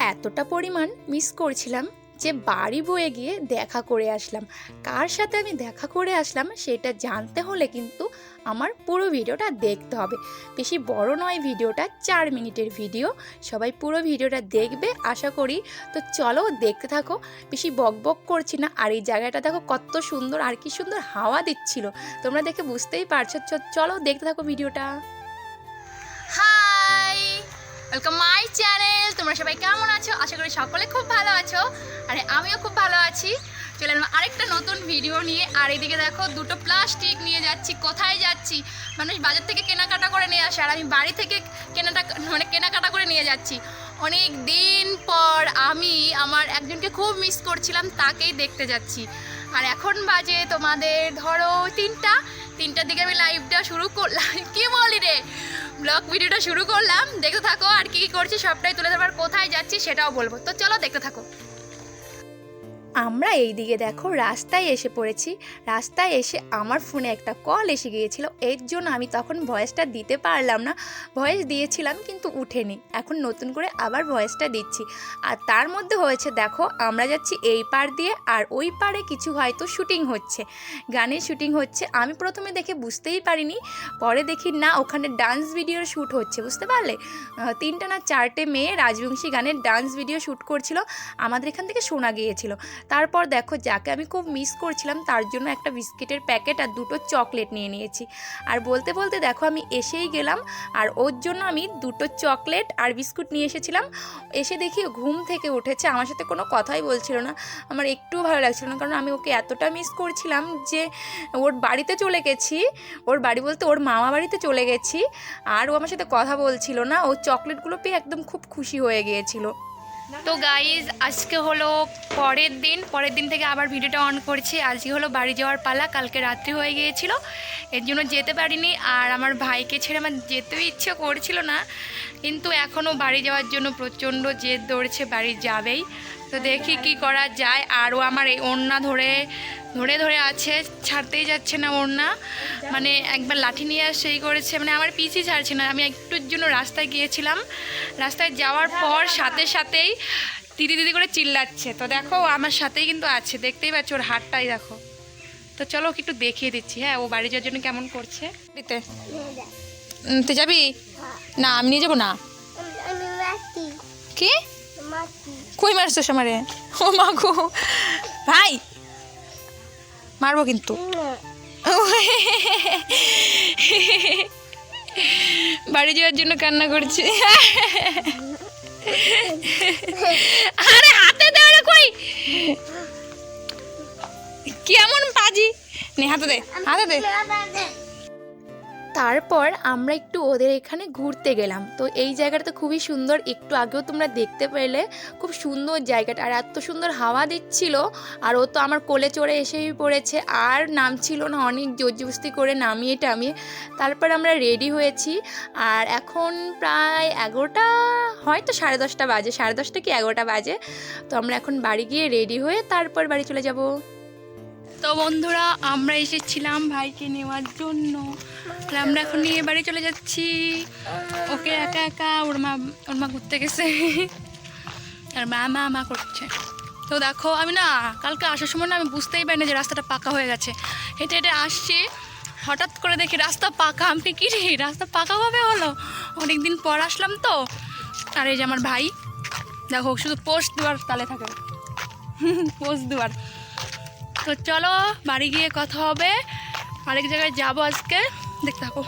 এতটা পরিমাণ মিস করছিলাম যে বাড়ি বয়ে গিয়ে দেখা করে আসলাম। কার সাথে আমি দেখা করে আসলাম সেটা জানতে হলে কিন্তু আমার পুরো ভিডিওটা দেখতে হবে। বেশি বড় নয় ভিডিওটা চার মিনিটের ভিডিও। সবাই পুরো ভিডিওটা দেখবে আশা করি। তো চলো দেখতে থাকো বেশি বক বক করছি না। আর এই জায়গাটা দেখো কত সুন্দর আর কি সুন্দর হাওয়া দিচ্ছিল। তোমরা দেখে বুঝতেই পারছ। চ- চলো দেখতে থাকো ভিডিওটা। হাই ওয়েলকাম মাই চ্যানেল তোমরা সবাই কেমন আছো? আশা করি সকলে খুব ভালো আছো। আরে আমিও খুব ভালো আছি। চলে এলাম আরেকটা নতুন ভিডিও নিয়ে। আর এদিকে দেখো, দুটো প্লাস্টিক নিয়ে যাচ্ছি। কোথায় যাচ্ছি? মানুষ বাজার থেকে কেনাকাটা করে নিয়ে আসে। আর আমি বাড়ি থেকে কেনাটা মানে কেনাকাটা করে নিয়ে যাচ্ছি। অনেক দিন পর আমি আমার একজনকে খুব মিস করছিলাম, তাকেই দেখতে যাচ্ছি। আর এখন বাজে তোমাদের, ধরো তিনটা। তিনটার দিকে আমি লাইভটা শুরু করলাম। কি বলি ব্লগ ভিডিওটা শুরু করলাম। দেখতে থাকো আর কি কি করছি, সবটাই তুলে ধরবার কোথায় যাচ্ছি সেটাও বলব। তো চলো দেখতে থাকো। আমরা এই দিকে দেখো রাস্তায় এসে পড়েছি। রাস্তায় এসে আমার ফোনে একটা কল এসে গিয়েছিল। এর জন্য আমি তখন ভয়েসটা দিতে পারলাম না। ভয়েস দিয়েছিলাম কিন্তু উঠেনি। এখন নতুন করে আবার ভয়েসটা দিচ্ছি। আর তার মধ্যে হয়েছে, দেখো, আমরা যাচ্ছি এই পার দিয়ে আর ওই পারে কিছু হয়তো শুটিং হচ্ছে। গানের শুটিং হচ্ছে। আমি প্রথমে দেখে বুঝতেই পারিনি। পরে দেখি, না, ওখানে ডান্স ভিডিওর শ্যুট হচ্ছে, বুঝতে পারলে? তিনটা না চারটে মেয়ে রাজবংশী গানের ডান্স ভিডিও শ্যুট করছিল। আমাদের এখান থেকে শোনা গিয়েছিল। তারপর দেখো যাকে আমি খুব মিস করছিলাম, তার জন্য একটা বিস্কিটের প্যাকেট আর দুটো চকলেট নিয়ে নিয়েছি। আর বলতে বলতে দেখো আমি এসেই গেলাম, আর ওর জন্য আমি দুটো চকলেট আর বিস্কুট নিয়ে এসেছিলাম। এসে দেখি ঘুম থেকে উঠেছে, আমার সাথে কোনো কথাই বলছিল না। আমার একটু ভালো লাগছিল না, কারণ আমি ওকে এতটা মিস করছিলাম যে ওর বাড়িতে চলে গেছি, ওর বাড়ি বলতে ওর মামা বাড়িতে চলে গেছি, আর ও আমার সাথে কথা বলছিল না। ও চকলেটগুলো পেয়ে একদম খুব খুশি হয়ে গিয়েছিল। তো গাইজ আজকে হলো পরের দিন পরের দিন থেকে আবার ভিডিওটা অন করছি। আজকে হলো বাড়ি যাওয়ার পালা, কালকে রাত্রি হয়ে গিয়েছিল। এর জন্য যেতে পারিনি আর আমার ভাইকে ছেড়ে আমার যেতেও ইচ্ছে করছিল না। কিন্তু এখনও বাড়ি যাওয়ার জন্য প্রচণ্ড জেদ দৌড়ছে বাড়ি যাবেই। তো দেখি কি করা যায়। আর ও আমার এই ওড়না ধরে ধরে ধরে আছে ছাড়তেই যাচ্ছে না ওড়না। মানে একবার লাঠি নিয়ে আর সেই করেছে মানে আমার পিসি ছাড়ছে না। আমি একটুর জন্য রাস্তায় গিয়েছিলাম। রাস্তায় যাওয়ার পর সাথে সাথেই দিদি দিদি করে চিল্লাচ্ছে। তো দেখো ও আমার সাথেই কিন্তু আছে। দেখতেই পাচ্ছ ওর হাতটাই দেখো। তো চলো ওকে একটু দেখিয়ে দিচ্ছি। হ্যাঁ ও বাড়ি যাওয়ার জন্য কেমন করছে? দিতে। তুই যাবি? না আমি নিয়ে যাব না? কি? কই মারছিস আমারে? ও মা ভাই, মারবো কিন্তু। বাড়ি যাওয়ার জন্য কান্না করছে। আরে হাতে দে ওরে কই? কেমন পাজি? নে, হাতে দে হাতে দে। তারপর আমরা একটু ওদের এখানে ঘুরতে গেলাম। তো এই জায়গাটা তো খুবই সুন্দর। একটু আগেও তোমরা দেখতে পেলে খুব সুন্দর জায়গাটা। আর এত সুন্দর হাওয়া দিচ্ছিল, আর ও তো আমার কোলে চড়ে এসেই পড়েছে। আর নামছিল না, অনেক জোরজবস্তি করে নামিয়ে টামিয়ে। তারপর আমরা রেডি হয়েছি। আর এখন প্রায় এগারোটা, হয়তো সাড়ে দশটা বাজে, সাড়ে দশটা কি এগারোটা বাজে। তো আমরা এখন বাড়ি গিয়ে রেডি হয়ে তারপর বাড়ি চলে যাব। তো বন্ধুরা, আমরা এসেছিলাম ভাইকে নেওয়ার জন্য। আমরা এখন নিয়ে বাড়ি চলে যাচ্ছি। ওকে একা একা ওর মা ওর মা ঘুরতে গেছে। আর মা মা মা করছে। তো দেখো, আমি না কালকে আসার সময় না আমি বুঝতেই পারি না যে রাস্তাটা পাকা হয়ে গেছে। হেঁটে হেঁটে আসছি। হঠাৎ করে দেখি রাস্তা পাকা। আমি কি রে, রাস্তা পাকাভাবে হলো? অনেক দিন পর আসলাম তো। আর এই যে আমার ভাই, দেখো, শুধু পোস্ট দেওয়ার তালে থাকে। পোস্ট দেওয়ার তো চলো বাড়ি গিয়ে কথা হবে। আরেক জায়গায় যাব আজকে। দেখতে থাকো।